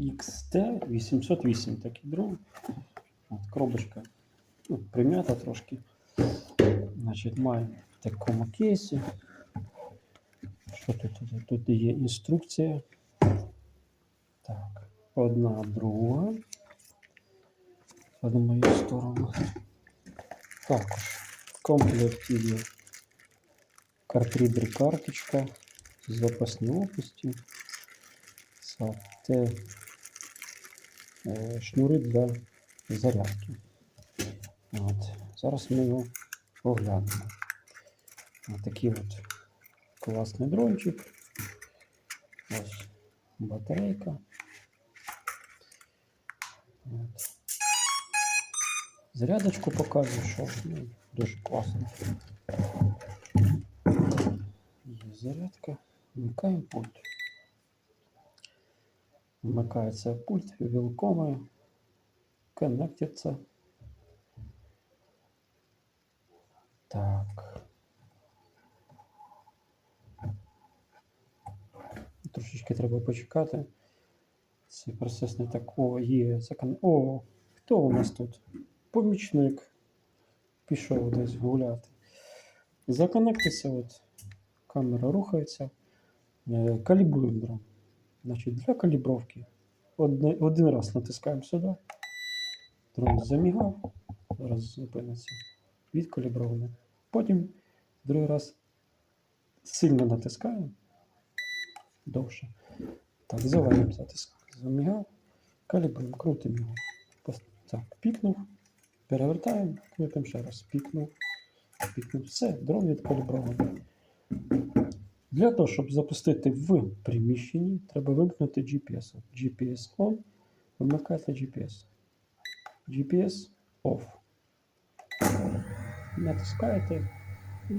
XT808 такий дрон. От, коробочка ну, прим'ята трошки. Значить, має в такому кейсі. Що тут? Тут, є інструкція. Так, одна, друга. В мою сторону. Також в комплекті є картридер карточка з запасною опустю. Це те, е, шнури для зарядки. От. Зараз ми його оглянемо. Такий от класний дрончик. Ось батарейка. От. Зарядочку показую, що ну, дуже класно. Є зарядка. Вмикаємо пульт. Вмикається пульт, вілкомає, коннектиться. Так. Трошечки треба почекати. Цей процес не так. О, є закон. О, хто у нас тут? Помічник. Пішов десь гуляти. Законектися, от камера рухається. Е, Калібруємо дрон. Значить, для калібровки одне, один раз натискаємо сюди. Дрон замігав, зараз зупиниться. Відкалібрований. Потім другий раз сильно натискаємо. Довше. Так, зеленим затискаємо. Замігав, калібруємо, крутимо його. Так, пікнув, перевертаємо, крутимо ще раз. Пікнув, пікнув. Все, дрон відкалібрований. Для того, щоб запустити в приміщенні, треба вимкнути GPS. GPS on, вимикаєте GPS. GPS off. Натискаєте і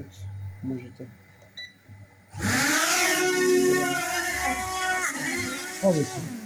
ось можете. Полетіли.